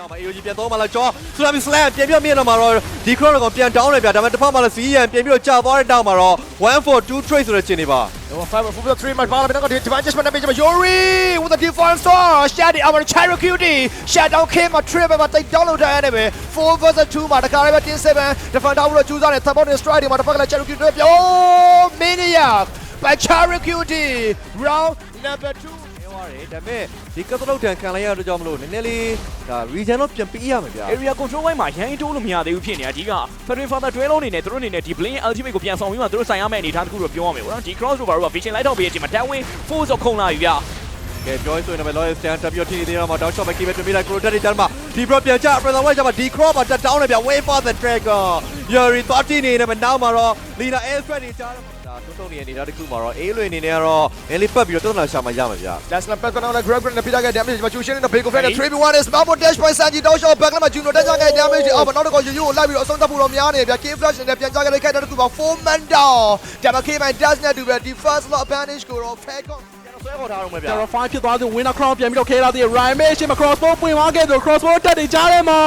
နောက်မှာ AOG ပြန်သုံးမှလာကြောဆူလာမီစလမ်ပြန်ပြီးတော့မြင်တော့မှာတော့ဒီခရော့တော့ပြန်တောင်းတယ်ဗျာဒါပေမဲ့တစ်ဖက်မှာလည်း CN ပြန်ပြီးတော့ကြာသွားတဲ့နောက်မှာတော့142 trade ဆိုတဲ့ခြေနေပါ Number 5 for the 3 match ball but got divine just manage Yuri with the defense star Shady our Chiro QD shut down came a trip but they down load တယ်ပဲ4 versus 2မှာတခါလေးပဲတင်း7 defender ဘူးလို့ကျူးစားတယ် support strike ဒီမှာတစ်ဖက်ကလည်း Chiro QD ပြော Maniac by Chiro QD round number 2 သွားတယ်ဒါပေမဲ့ဒီကတ်တလုတ်တန်ခံလိုက်ရတော့ကြောင့်မလို့နည်းနည်းလေးဒါ region တော့ပြန်ပေးရမှာဗျာ area control ဘက်မှာရန်အီတိုးလို့မရသေးဘူးဖြစ်နေတာဒီက Federal Father တွဲလုံးနေနဲ့သူတို့အနေနဲ့ဒီ Blink Ultimate ကိုပြန်ဆောင်ပြီးမှသူတို့ဆိုင်ရမယ့်အနေအထားတစ်ခုတော့ပြောရမယ်ပေါ့နော်ဒီ cross over က vision လိုက်တော့ပေးတဲ့အချိန်မှာ downwind force ကိုခုန်လာပြီဗျာ ကဲပြောရဆိုရင်လည်း loyal stand တက်ပြီးတော့ထိနေသေးတော့မှာ down shot ပဲ keep ပြပေးလိုက် crow တက်နေကြမှာဒီ bro ပြန်ကြ brother white ကြမှာဒီ crow မှာတက် down နေဗျ way for the tracker yuri 30နေနေမှာနောက်မှာတော့ lina air threat တွေကြားတယ်ဒါတွန်းတုံနေနေတဲ့တစ်ခုမှာတော့ A လွေအနေနဲ့ကတော့နည်းလေးပတ်ပြီးတော့တွန်းလာရှာမှရမှာဗျာ That's not back on the grab and the pita get damage. But you shouldn't have big of a three one is Mabo dash by Sanji Down shot back. Lama Juno dash get damage. Oh, but not go you live with some tapu from Yane. The K flash and the Pianja get the Kuba four man down. Dama came and does not do the first lot banish go off. Heck on. ဆွဲခေါ်ထားအောင်ပဲဗျာ Terrify ဖြစ်သွားသူ winner crown ပြန်ပြီးတော့ခဲလာသေးတယ် Ryan ရှေ့မှာ crossbow ပွင့်သွားခဲ့သူ crossbow တက်နေကြတယ်မှာ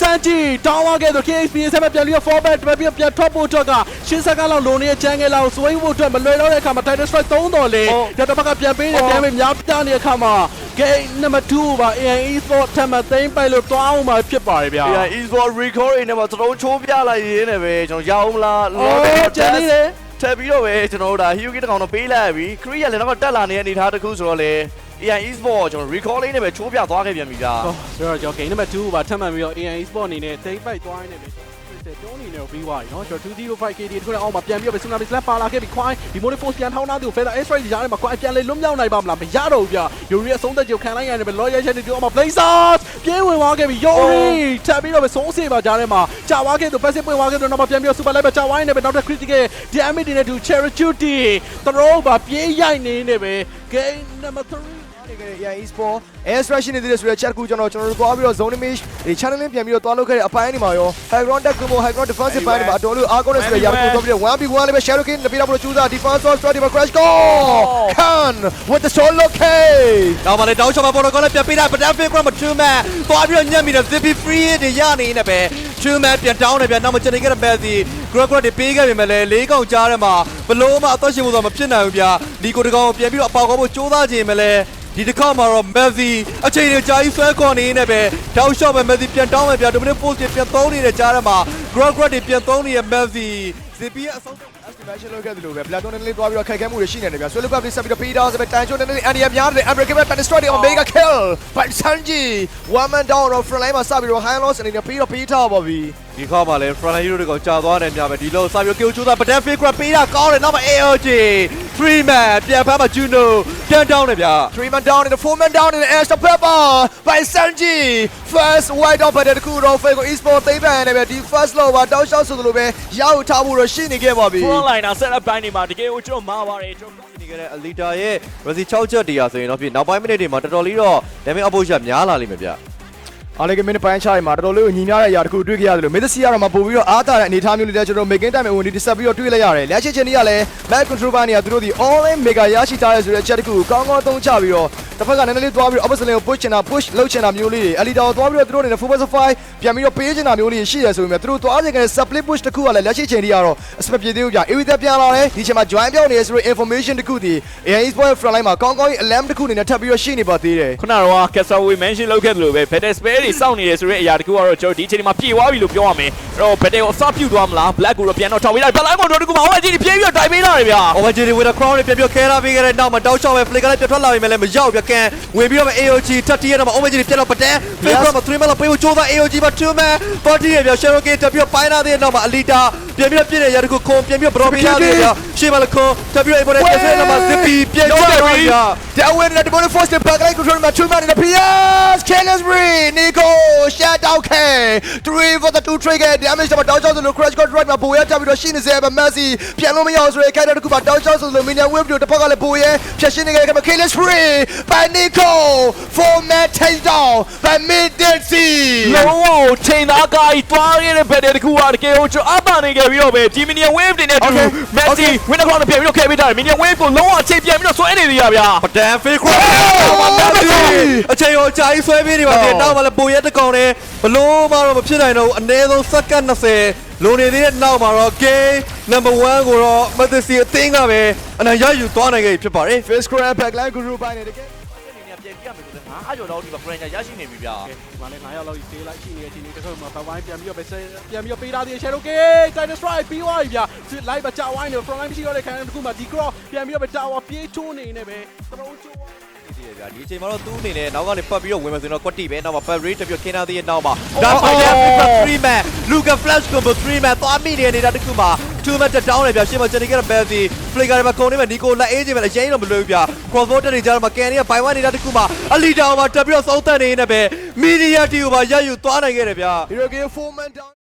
Sanji တောင်းသွားခဲ့သူ KXP ဆက်မပြန်ပြီးတော့ forward ပြန်ပြီးပြန်ထွက်ဖို့အတွက်ကရှင်းဆက်ကလောက်လုံနေတဲ့ချန်ငယ်လောက် swing ဖို့အတွက်မလွယ်တော့တဲ့အခါမှာ title strike 3တော်လေဒီတစ်ဘက်ကပြန်ပေးတယ်ပြန်ပြီးများပြနေတဲ့အခါမှာ game number 2ပါ ANE Sport ထပ်မသိမ့်ပိုက်လို့တွားအောင်မှာဖြစ်ပါတယ်ဗျာဒီ e-sport record နေမှာသတုံးချိုးပြလိုက်ရင်းနဲ့ပဲကျွန်တော်ရအောင်မလားအော်ကျန်နေတယ် ထပ်ပြီးတော့ပဲကျွန်တော်တို့ဒါ Hyuki တကောင်တော့ပေးလိုက်ပြီ Kree ကလည်းတော့တက်လာနေတဲ့အနေအထားတစ်ခုဆိုတော့လေ AI e-sport ကျွန်တော် recall လေးနဲ့ပဲချိုးပြသွားခဲ့ပြန်ပြီဗျာဆိုတော့ကျွန်တော် game number 2ပါထပ်မှန်ပြီးတော့ ANE Sport အနေနဲ့သိမ့်ပိုက်သွားနေတယ် 30တောင်းနေနေပြီးသွားပြီနော်ကျွန်တော်205 KD တခုနဲ့အောက်မှာပြန်ပြီးတော့ Tsunami Slap ပါလာခဲ့ပြီး Quine ဒီ Mode Force ပြန်ထောင်းထားသူ Feather Air Strike ရားထဲမှာ Quine ပြန်လေလွတ်မြောက်နိုင်ပါမလားမရတော့ဘူးဗျ Yuri ရဲ့ဆုံးသက်ကြိုခံလိုက်ရတယ်ပဲ Lawyer ရဲ့ဒီအောက်မှာ Blazers ပြေးဝင်သွားခဲ့ပြီး Yuri ထပ်ပြီးတော့ပဲဆုံးစေပါကြားထဲမှာကြာသွားခဲ့သူ Passive ပွင့်သွားခဲ့သူနောက်မှပြန်ပြီးတော့ Super Light ပဲကြာသွားနေပဲနောက်တစ် Critical Damage တွေနဲ့သူ Charity Throw ပါပြေးရိုက်နေနေပဲ Game number 3 Yeah, e-sport air strategy နေသေးတယ်ဆိုတော့ chat ကူကျွန်တော်ကျွန်တော်တို့သွားပြီးတော့ zone image ဒီ channel လေးပြန်ပြီးတော့သွားလုပ်ခဲ့တဲ့အပိုင်းတွေမှာရော high ground deck combo high ground defensive ပိုင်းတွေမှာအတော်လို့အားကောင်းတဲ့ဆိုရရကူသွားပြီးတော့ 1v1 လေးပဲ shadow king ပြပြဖို့ကြိုးစား defense of strategy မှာ crash go can with the solo K နောက်မှလည်းတောင်းချောမှာပေါ်တော့ကောလည်းပြန်ပေးတာ Battlefield Ground မှာ2 man သွားပြီးတော့ညက်မိတယ် Zippy Free တွေရနေနေပဲ2 man ပြန်တောင်းတယ်ပြန်နောက်မှကျွန်နေခဲ့တဲ့ Messi Grab Grab တွေပေးခဲ့ပြီမဲ့လေလေးကောင်ကြားထဲမှာဘလို့မှအသက်ရှင်ဖို့ဆိုမဖြစ်နိုင်ဘူးဗျာလီကိုတကောင်ပြန်ပြီးတော့အပေါက်ကောဖို့စူးစမ်းခြင်းမဲ့လေ ဒီတစ်ခါမှာတော့ Messi အချိန်တွေကြာကြီးဆွဲခေါ်နေနေပဲတောက်ရှော့ပဲ Messi ပြန်တောင်းမယ်ဗျာ dominant post တွေပြန်သုံးနေတဲ့ကြားထဲမှာ Grab Grab တွေပြန်သုံးနေတဲ့ Messi Zippy ရဲ့အဆုံး estimation လုပ်ခဲ့တယ်လို့ပဲ black tone လေးသွားပြီးတော့ခိုက်ခဲမှုတွေရှိနေတယ်ဗျာဆွဲလုကပ်လေးဆက်ပြီးတော့ Peter ဆိုပဲတန်ချိုးနေနေ Andy များတယ် American Black Destroy အောင် mega kill by Sanji one man down တော့ front line မှာစပြီးတော့ high loss အနေနဲ့ပြီးတော့ပြီးထားပါပြီဒီခေါက်မှာလည်း front line hero တွေကကြာသွားတယ်များပဲဒီလိုစာပြောကိူချိုးတာ battlefield grab ပေးတာကောင်းတယ်နောက်မှာ AOG 3 man ပြန်ဖမ်းမှာ Juno ပြန်တောင်းတယ်ဗျာ three man down in the four man down in the air stop pepper by Sanji first white off တဲ့တကူတော့ Fago Esport သိမ်းပန်နေပဲဒီ first low ပါတောက်လျှောက်ဆိုသလိုပဲရအောင်ထားဖို့တော့ရှိနေခဲ့ပါပြီ front liner set up ပိုင်းတွေမှာတကယ်ကိုကျွန်တော်မှားပါတယ်ကျွန်တော်နေခဲ့တဲ့ Alita ရဲ့ Resi 6ချက်တရားဆိုရင်တော့ဖြစ်နောက်ပိုင်းမိနစ်တွေမှာတော်တော်လေးတော့ damage opposition များလာလိမ့်မယ်ဗျာ အားလေးကမင်းပိုင်းချားတွေမှာတော်တော်လေးကိုညီများတဲ့အရာတခုတွေ့ခဲ့ရတယ်လို့မင်းသစီကတော့မပို့ပြီးတော့အားတာတဲ့အနေအထားမျိုးလေးတွေကျွန်တော် making time ဝင်ဒီဆက်ပြီးတော့တွေ့လိုက်ရတယ်လက်ချစ်ချင်းတွေကလည်း map control ပိုင်းတွေကသူတို့ဒီ online mega ရရှိထားရဲဆိုတဲ့ချက်တခုကိုကောင်းကောင်းသုံးချပြီးတော့တစ်ဖက်ကနည်းနည်းလေးသွားပြီးတော့ opposite lane ကို push ချင်တာ push လုပ်ချင်တာမျိုးလေးတွေ Alita ကိုသွားပြီးတော့သူတို့အနေနဲ့ full five ပြန်ပြီးတော့ပေးချင်တာမျိုးလေးရှိရဆိုပေမဲ့သူတို့သွားချင်တဲ့ split push တခုကလည်းလက်ရှိချင်းတွေကတော့အစမပြေသေးဘူးကြာ AV သက်ပြန်လာတယ်ဒီချိန်မှာ join ပြောင်းနေရဆိုတဲ့ information တခုဒီ AI Sport front line မှာကောင်းကောင်းကြီး alarm တခုအနေနဲ့ထပ်ပြီးတော့ရှိနေပါသေးတယ်ခုနကတော့ Castaway mention လုပ်ခဲ့သလိုပဲ Battle Spare တွေစောင့်နေတယ်ဆိုတဲ့အရာတခုကတော့ကျွန်တော်ဒီအချိန်ဒီမှာပြေသွားပြီလို့ပြောရမယ်အဲ့တော့ Battle ကိုအစပြုတ်သွားမလား Black ကိုတော့ပြန်တော့ထောက်ပေးလိုက် Black ကိုတော့တကူမှာဟိုအကြီးပြေးပြီးတော့တိုင်ပေးလာတယ်ဗျာ OG တွေ with a crown တွေပြန်ပြီးခဲလာပေးခဲ့တဲ့နောက်မှာတောက်ချောက်ပဲ flick ကလည်းပြတ်ထွက်လာပြီမဲ့လည်းမရောက်ဗျာကန်ဝင်ပြီးတော့ AOG ထပ်တီးရတော့ OG တွေပြတ်တော့ပတဲ flick ကမှ3 man လောက်ပေးဖို့ကြိုးစား AOG မှာ2 man body ရဗျာ Cherokee တက်ပြီးတော့ပိုင်းလာတဲ့နောက်မှာ Alita ပြန်ပြီးတော့ပြည့်တဲ့ရတခုခုံပြန်ပြီးတော့ Bro ပေးရတယ်ဗျာရှေ့မှာလည်းခုံတက်ပြီးတော့ Ibo နဲ့ပြည့်တဲ့နောက်မှာ Zippy ပြန်ချတယ်ဗျာ That win at the bonus force the back line control my two man in the PS Killers free Nico shut down K three for the two trigger damage တော့တောက်ချောင်းဆိုလို့ crash got right မှာပိုရတက်ပြီးတော့ရှိနေစေပဲ Messi ပြန်လို့မရအောင်ဆိုရခိုင်တဲ့တခုမှာတောက်ချောင်းဆိုလို့ minion wave တို့တစ်ဖက်ကလည်းပိုရဖြတ်ရှင်းနေကြတယ် Killers free by Nico four man takedown by mid dead sea လုံးဝချိန်သားကားကြီးတွားရတဲ့ Battle တကူကတကယ်ကိုကျွန်တော်အပန်နေခဲ့ပြီပြီးတော့ပဲဒီမီနီယံ wave တင်တဲ့တူ Okay. Messi win the crown ပြန်ပြီးတော့ခဲပေးထားတယ်မီနီယံ wave ကိုလုံးဝအချိန်ပြန်ပြီးတော့ဆွဲနေသေးရဗျာပဒန်ဖေးခရိုအချိန်ရောကြာကြီးဆွဲပေးနေပါတယ်နောက်မှလည်းပိုရက်တကောင်နဲ့ဘလို့မှတော့မဖြစ်နိုင်တော့ဘူးအနည်းဆုံးစက္ကန့်20လိုနေသေးတဲ့နောက်မှာတော့ game number 1ကိုတော့မသစီအသင်းကပဲအနိုင်ရယူသွားနိုင်ခဲ့ပြီဖြစ်ပါတယ် face crack backline guru ပိုင်းနေတကယ်အနေနဲ့ ပြန်ပြရမယ်ဆိုတော့ငါအကြော်တော့ဒီမှာ French ရရှိနေပြီဗျာဒီမှာလည်း9ရောက်လောက်ကြီး stay လိုက်ရှိနေတဲ့အချိန်လေးတစ်ခါမှဘဝိုင်းပြန်ပြီးတော့ပဲပြန်ပြီးတော့ပေးထားသေးတယ် Shadow Gate Titan Strike ပြီးသွားပြီဗျာ live ပါကြာဝိုင်းနေ front line မရှိတော့တဲ့ခံတစ်ခုမှဒီ cross ပြန်ပြီးတော့ပဲ tower ပြေးချိုးနေနေပဲသရုံးချိုးဒီဗျာဒီအချိန်မှာတော့သူ့အနေနဲ့နောက်ကနေပတ်ပြီးတော့ဝင်မယ်ဆိုရင်တော့ကွက်တီပဲနောက်မှာ Pat Ray တပြခင်းထားသေးတဲ့နောက်မှာဒါဖိုင်ယာ3 man Luka Flash combo 3 man သွားမိနေတဲ့နေတာတစ်ခုမှာ 2 man တက် down လေဗျာရှေ့မှာ Jenny က Belsy Flicker တွေမှာကုန်နေမှာ Nico လက်အေးခြင်းပဲအရင်တော့မလွယ်ဘူးဗျာ Crossbow တက်နေကြတော့မှာ Kenny ကဘိုင်ဝမ်နေတာတစ်ခုမှာအလီတောင်မှာတက်ပြီးတော့သုံးသက်နေနေပဲ Media T ကိုပါရယူသွားနိုင်ခဲ့တယ်ဗျာ hero game 4 man down